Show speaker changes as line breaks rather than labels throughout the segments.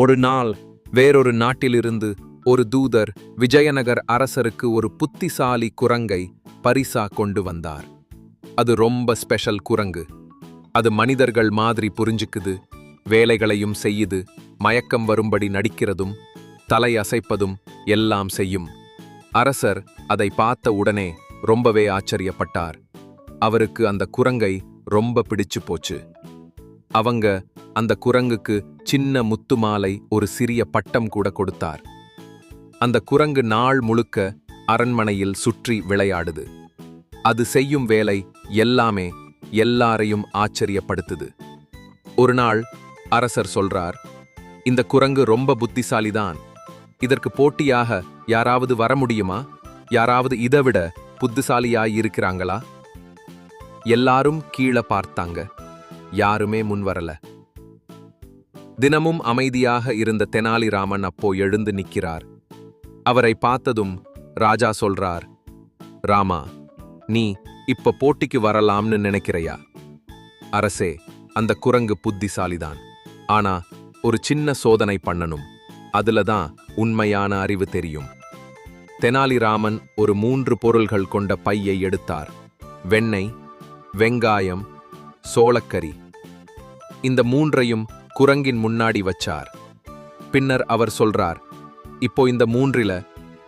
ஒரு நாள் வேறொரு நாட்டிலிருந்து ஒரு தூதர் விஜயநகர் அரசருக்கு ஒரு புத்திசாலி குரங்கை பரிசா கொண்டு வந்தார். அது ரொம்ப ஸ்பெஷல் குரங்கு. அது மனிதர்கள் மாதிரி புரிஞ்சுக்குது வேலைகளையும் செய்யுது மயக்கம் வரும்படி நடிக்கிறதும் தலை அசைப்பதும் எல்லாம் செய்யும். அரசர் அதை பார்த்த உடனே ரொம்பவே ஆச்சரியப்பட்டார். அவருக்கு அந்த குரங்கை ரொம்ப பிடிச்சு போச்சு. அவங்க அந்த குரங்குக்கு சின்ன முத்து மாலை ஒரு சிறிய பட்டம் கூட கொடுத்தார். அந்த குரங்கு நாள் முழுக்க அரண்மனையில் சுற்றி விளையாடுது. அது செய்யும் வேலை எல்லாமே எல்லாரையும் ஆச்சரியப்படுத்துது. ஒரு நாள் அரசர் சொல்றார் இந்த குரங்கு ரொம்ப புத்திசாலிதான். இதற்கு போட்டியாக யாராவது வர முடியுமா? யாராவது இதை விட புத்திசாலியாய் இருக்கிறாங்களா? எல்லாரும் கீழே பார்த்தாங்க. யாருமே முன் வரல. தினமும் அமைதியாக இருந்த தெனாலிராமன் அப்போ எழுந்து நிற்கிறார். அவரை பார்த்ததும் ராஜா சொல்றார் ராமா நீ இப்ப போட்டிக்கு வரலாம்னு நினைக்கிறையா? அரசே அந்த குரங்கு புத்திசாலிதான். ஆனா ஒரு சின்ன சோதனை பண்ணணும். அதுல தான் உண்மையான அறிவு தெரியும். தெனாலிராமன் ஒரு மூன்று பொருள்கள் கொண்ட பையை எடுத்தார். வெண்ணெய் வெங்காயம் சோளக்கறி. இந்த மூன்றையும் குரங்கின் முன்னாடி வச்சார். பின்னர் அவர் சொல்றார் இப்போ இந்த மூன்றில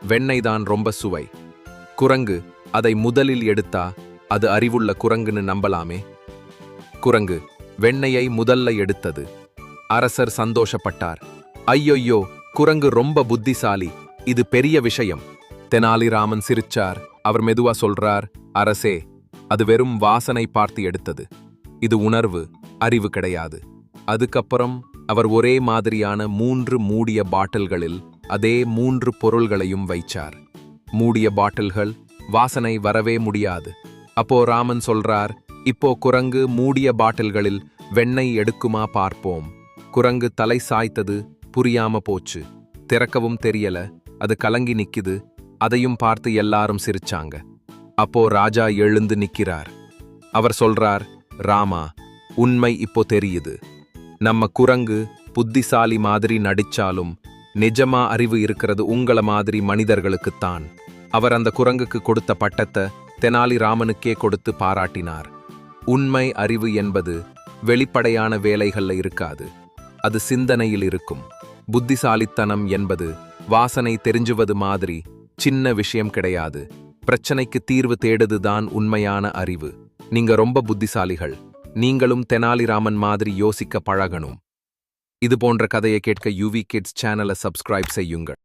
வெண்ணெய் தான் ரொம்ப சுவை. குரங்கு அதை முதலில் எடுத்தா அது அறிவுள்ள குரங்குன்னு நம்பலாமே? குரங்கு வெண்ணெயை முதல்ல எடுத்தது. அரசர் சந்தோஷப்பட்டார். ஐயோயோ குரங்கு ரொம்ப புத்திசாலி. இது பெரிய விஷயம். தெனாலிராமன் சிரிச்சார். அவர் மெதுவா சொல்றார் அரசே அது வெறும் வாசனை பார்த்து எடுத்தது. இது உணர்வு அறிவு கிடையாது. அதுக்கப்புறம் அவர் ஒரே மாதிரியான மூன்று மூடிய பாட்டில்களில் அதே மூன்று பொருள்களையும் வைச்சார். மூடிய பாட்டில்கள் வாசனை வரவே முடியாது. அப்போ ராமன் சொல்றார் இப்போ குரங்கு மூடிய பாட்டில்களில் வெண்ணெய் எடுக்குமா பார்ப்போம். குரங்கு தலை சாய்த்தது புரியாம போச்சு. திறக்கவும் தெரியல அது கலங்கி நிக்குது. அதையும் பார்த்து எல்லாரும் சிரிச்சாங்க. அப்போ ராஜா எழுந்து நிக்கிறார். அவர் சொல்றார் ராமா உண்மை இப்போ தெரியுது. நம்ம குரங்கு புத்திசாலி மாதிரி நடிச்சாலும் நிஜமா அறிவு இருக்கிறது உங்கள மாதிரி மனிதர்களுக்குத்தான். அவர் அந்த குரங்குக்கு கொடுத்த பட்டத்தை தெனாலிராமனுக்கே கொடுத்து பாராட்டினார். உண்மை அறிவு என்பது வெளிப்படையான வேலைகள்ல இருக்காது. அது சிந்தனையில் இருக்கும். புத்திசாலித்தனம் என்பது வாசனை தெரிஞ்சுவது மாதிரி சின்ன விஷயம் கிடையாது. பிரச்சனைக்கு தீர்வு தேடுதுதான் உண்மையான அறிவு. நீங்க ரொம்ப புத்திசாலிகள். நீங்களும் தெனாலிராமன் மாதிரி யோசிக்க பழகணும். இது போன்ற கதையை கேட்க யூவி கிட்ஸ் சேனலை சப்ஸ்கிரைப் செய்யுங்கள்.